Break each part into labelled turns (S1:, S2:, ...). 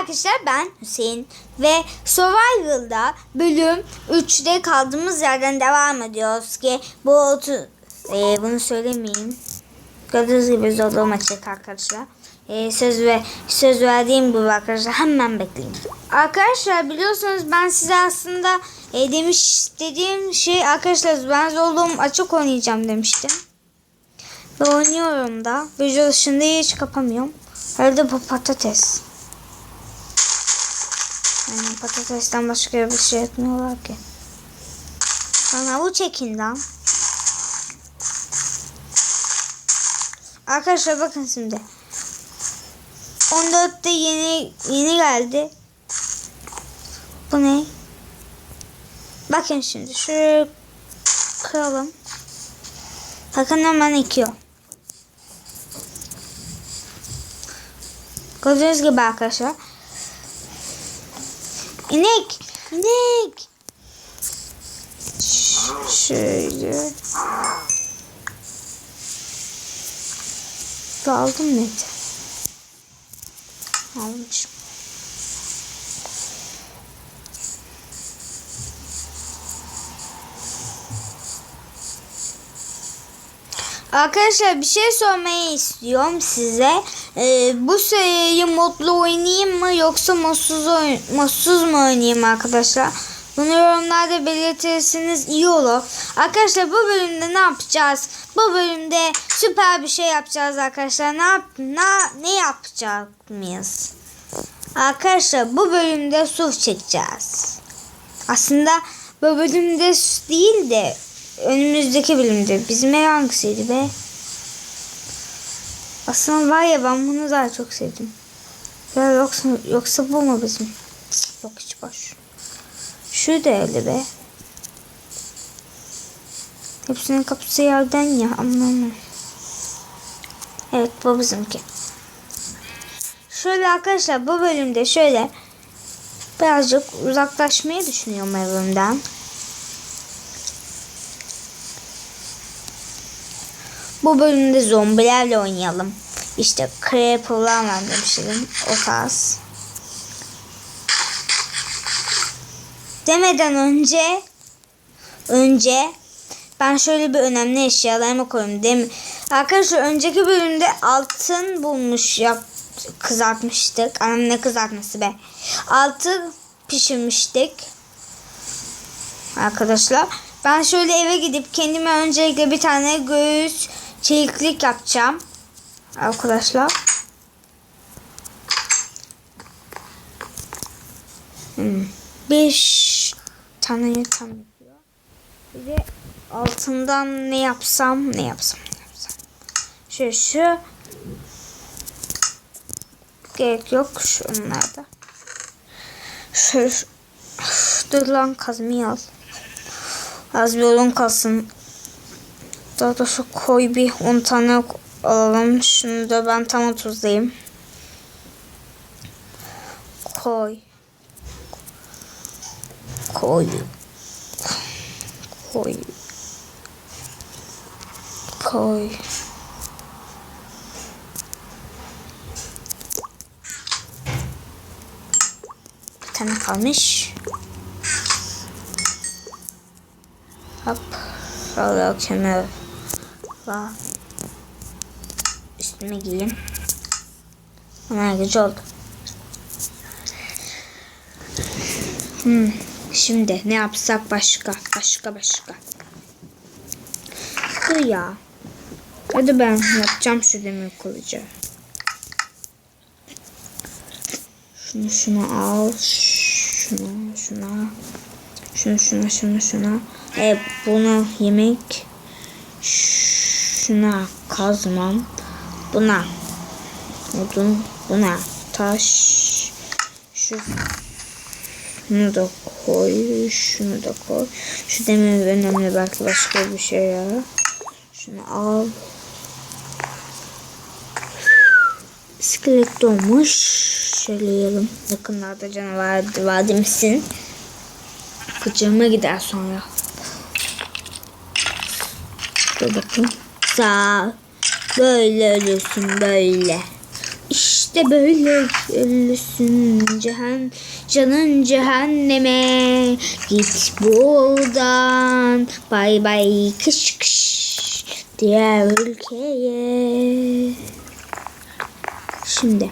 S1: arkadaşlar ben Hüseyin ve Survival'da bölüm 3'te kaldığımız yerden devam ediyoruz ki bu otu, e, bunu söylemeyeyim. Gördüğünüz gibi zorluğum açık arkadaşlar. E, söz ve söz verdiğim gibi arkadaşlar hemen bekleyin. Arkadaşlar biliyorsunuz ben size aslında e, demiş dediğim şey arkadaşlar ben zorluğum açık oynayacağım demiştim. Ve oynuyorum da. Visual dışında hiç kapamıyorum. Herhalde bu patates. Yani patatesten başka bir şey etmiyorlar ki. Bana bu çekinden. Arkadaşlar bakın şimdi. 14'te yeni yeni geldi. Bu ne? Bakın şimdi şuraya kıralım. Bakın hemen ekiyor. Gördüğünüz gibi arkadaşlar. İnek. İnek. Şöyle. Aldım mıydı? Almışım. Arkadaşlar bir şey sormayı istiyorum size. Ee, bu seriyi modlu oynayayım mı yoksa modsuz, modsuz mu oynayayım arkadaşlar? Bunu yorumlarda belirtirseniz iyi olur. Arkadaşlar bu bölümde ne yapacağız? Bu bölümde süper bir şey yapacağız arkadaşlar. Ne yap ne, ne yapacak mıyız? Arkadaşlar bu bölümde su çekeceğiz. Aslında bu bölümde değil de önümüzdeki bölümde. Bizim ev hangisiydi be? Aslında var ya ben bunu daha çok sevdim. Ya yoksa, yoksa bu mu bizim? Yok hiç boş. Şu da öyle be. Hepsinin kapısı yerden ya anlamam. Evet bu bizimki. Şöyle arkadaşlar bu bölümde şöyle birazcık uzaklaşmayı düşünüyorum evimden. Bu bölümde zombilerle oynayalım. İşte Creeper'lar var demiştim. O tarz. Demeden önce önce ben şöyle bir önemli eşyalarımı koyayım. Dem Arkadaşlar önceki bölümde altın bulmuş yap kızartmıştık. Anam ne kızartması be. Altın pişirmiştik. Arkadaşlar ben şöyle eve gidip kendime öncelikle bir tane göğüs çeliklik yapacağım. Arkadaşlar. Hmm. Beş tane yatan yapıyor. Bir de altından ne yapsam ne yapsam ne yapsam. Şöyle şu gerek yok şunlarda. Şöyle dur lan kazmayı al. Az bir odun kalsın. Daha da şu koy bir 10 tane alalım. Şunu da ben tam 30'dayım. Koy. Koy. Koy. Koy. Bir tane kalmış. Hop. Şöyle kemer var. Üstüme giyeyim. Hemen gücü oldu. Hmm. Şimdi ne yapsak başka? Başka başka. Dur ya. Hadi ben yapacağım şu demir kılıcı. Şunu şunu al. Şunu şuna. Şunu şuna şunu şuna. E bunu yemek. Şuna kazmam. Buna. Odun. Buna. Taş. Şu şunu da koy. Şunu da koy. Şu demir önemli belki başka bir şey ya. Şunu al. İskelet doğmuş. Şöyle yiyelim. Yakınlarda canavar var demişsin. Gıcığıma gider sonra. Dur bakayım. Sağ. Böyle ölürsün böyle. İşte böyle ölüsün cehennem, canın cehenneme. Git buradan bay bay kış kış diğer ülkeye. Şimdi.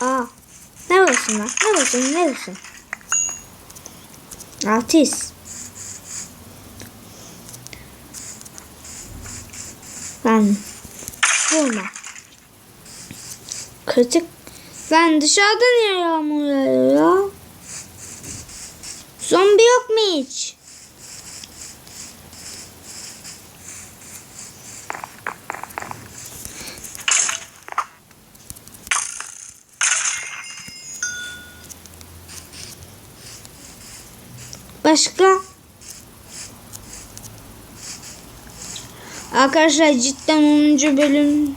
S1: Aa, ne olsun lan? Ne olsun? Ne olsun? Artist. Lan vurma. Kritik. Lan dışarıda niye yağmur yağıyor ya? Zombi yok mu hiç? Başka? Arkadaşlar cidden 10. bölüm.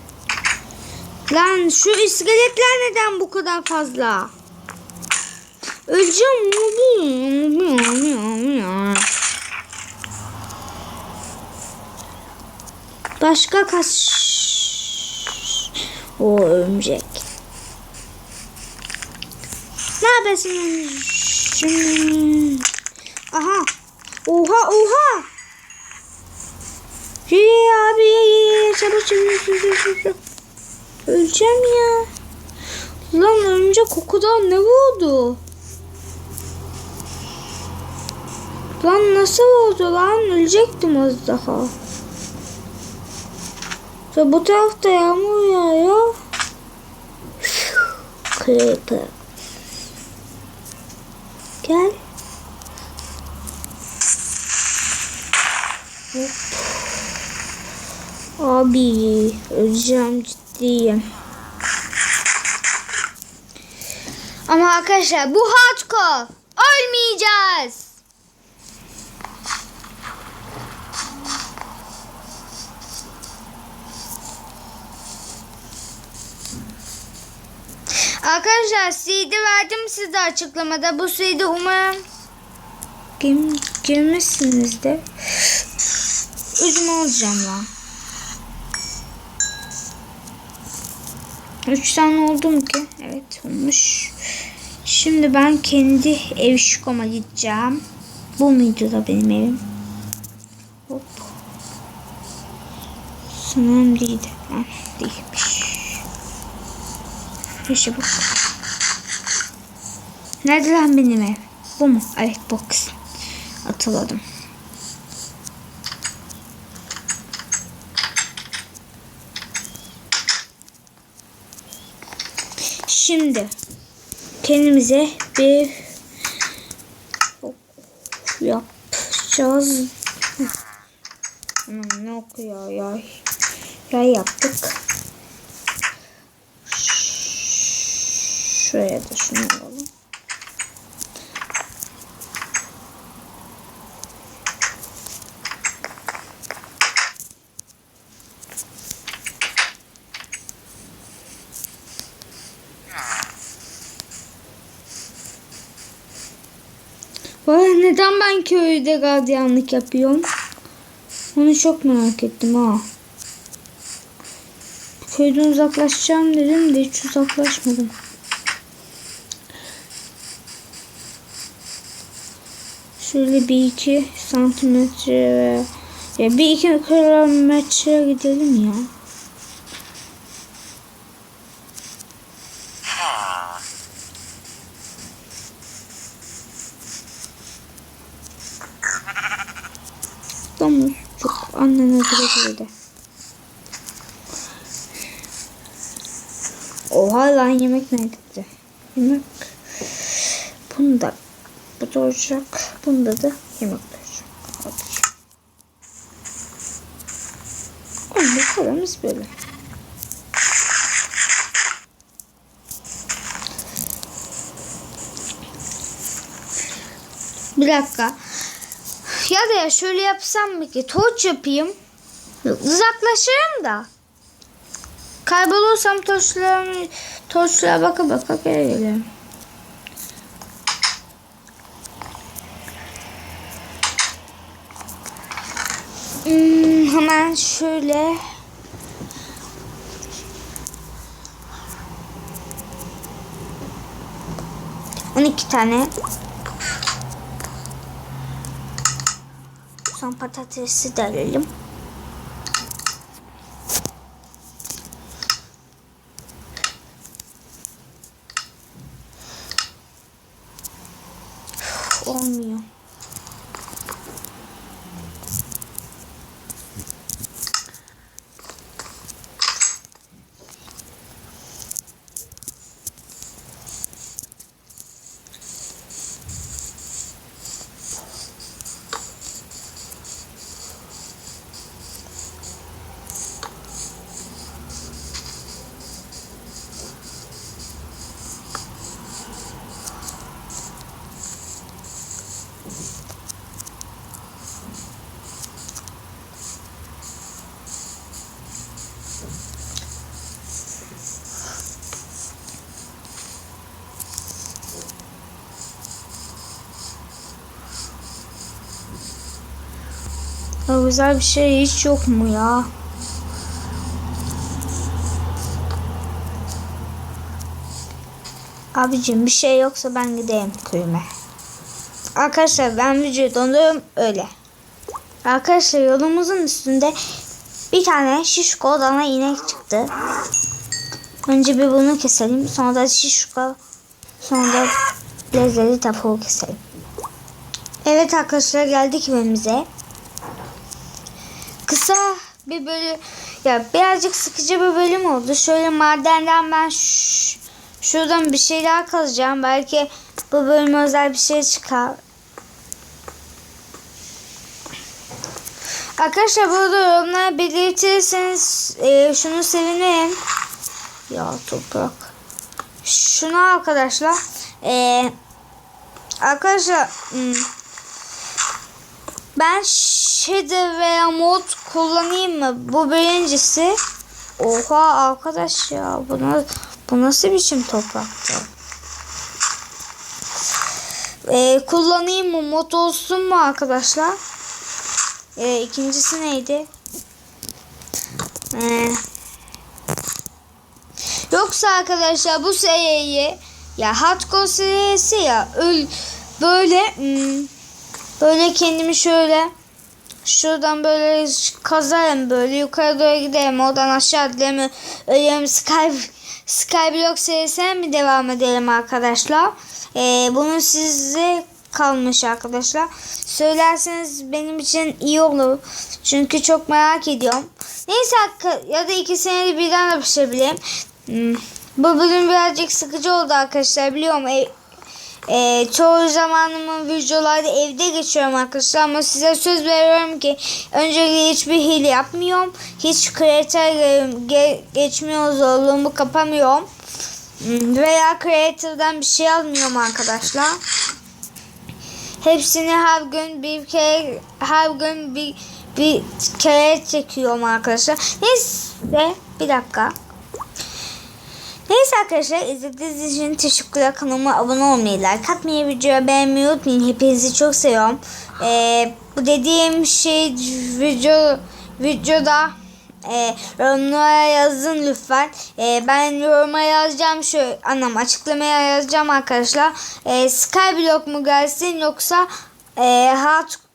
S1: Lan şu iskeletler neden bu kadar fazla? Öleceğim. Başka kaç? O örümcek. Ne yapıyorsun? Aha. Oha oha. Ye abi çabuk çabuk çabuk çabuk. Öleceğim ya. Lan örümcek kokudan ne vurdu? Lan nasıl oldu lan? Ölecektim az daha. Ve bu tarafta yağmur yağıyor. Creeper. Gel. Hop. Abi öleceğim ciddiyim. Ama arkadaşlar bu hardcore. Ölmeyeceğiz. Arkadaşlar CD verdim size açıklamada. Bu CD umarım gir girmişsinizdir. Üzüm alacağım lan. Üç tane oldu mu ki? Evet olmuş. Şimdi ben kendi ev şikoma gideceğim. Bu muydu da benim evim? Hop. Sanırım değildi. Ha, değilmiş. İşte bu. Nerede lan benim ev? Bu mu? Evet bu kısım. Hatırladım. Şimdi kendimize bir yapacağız. Hmm, ne okuyor yay? Yay yaptık. Şuraya da şunu alalım. Neden ben köyde gardiyanlık yapıyorum? Onu çok merak ettim ha. Köyden uzaklaşacağım dedim de hiç uzaklaşmadım. Şöyle bir iki santimetre ya bir iki kilometre gidelim ya. Domuz çok annene güle de. Oha lan yemek nerede? Yemek. Bunda bu da olacak. Bunda da yemek olacak. Onda paramız böyle. Bir dakika. Ya da ya şöyle yapsam mı ki? Torç yapayım. Uzaklaşırım da. Kaybolursam torçlara, torçlara baka baka geri gelirim. Hmm, hemen şöyle On iki tane son patatesi de alalım. Ya güzel bir şey hiç yok mu ya? Abicim bir şey yoksa ben gideyim köyüme. Arkadaşlar ben videoyu donduruyorum öyle. Arkadaşlar yolumuzun üstünde bir tane şişko dana inek çıktı. Önce bir bunu keselim. Sonra da şişko. Sonra da lezzetli tavuğu keselim. Evet arkadaşlar geldik evimize. Kısa bir bölüm ya birazcık sıkıcı bir bölüm oldu. Şöyle madenden ben şuradan bir şeyler kazacağım. Belki bu bölüme özel bir şey çıkar. Arkadaşlar burada yorumlara belirtirseniz e, şunu sevinirim. Ya toprak. Şunu arkadaşlar. E, arkadaşlar hmm, ben shader veya mod kullanayım mı? Bu birincisi. Oha arkadaş ya. Bu, na- bu nasıl biçim topraktı? Ee, kullanayım mı? Mod olsun mu arkadaşlar? Ee, ikincisi neydi? Ee, yoksa arkadaşlar bu seriyi ya hardcore serisi ya öl böyle hmm, böyle kendimi şöyle şuradan böyle kazarım böyle yukarı doğru giderim oradan aşağı atlarım ölüyorum. Sky Skyblock serisine mi devam edelim arkadaşlar? Ee, bunun size kalmış arkadaşlar. Söylerseniz benim için iyi olur. Çünkü çok merak ediyorum. Neyse ya da iki senede birden de pişirebilirim Hmm, bu bölüm birazcık sıkıcı oldu arkadaşlar biliyorum ee, çoğu zamanımı videolarda evde geçiyorum arkadaşlar ama size söz veriyorum ki öncelikle hiçbir hile yapmıyorum. Hiç creator ge- ge- geçmiyor zorluğumu kapamıyorum. Veya creator'dan bir şey almıyorum arkadaşlar. Hepsini her gün bir kere her gün bir bir kere çekiyorum arkadaşlar. Neyse bir dakika. Neyse arkadaşlar izlediğiniz için teşekkürler. Kanalıma abone olmayı, like atmayı, videoyu beğenmeyi unutmayın. Hepinizi çok seviyorum. Ee, bu dediğim şey video videoda e, yorumlara yazın lütfen. E, ben yoruma yazacağım şu anlam açıklamaya yazacağım arkadaşlar. E, Skyblock mu gelsin yoksa e,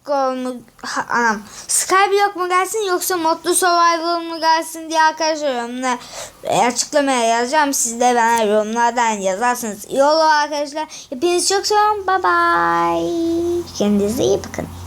S1: Hardcore mu anam Skyblock mu gelsin yoksa Modlu Survival mu gelsin diye arkadaşlar yorumlara e, açıklamaya yazacağım. Siz de bana yorumlardan yazarsanız iyi olur arkadaşlar. Hepinizi çok seviyorum. Bye bye. Kendinize iyi bakın.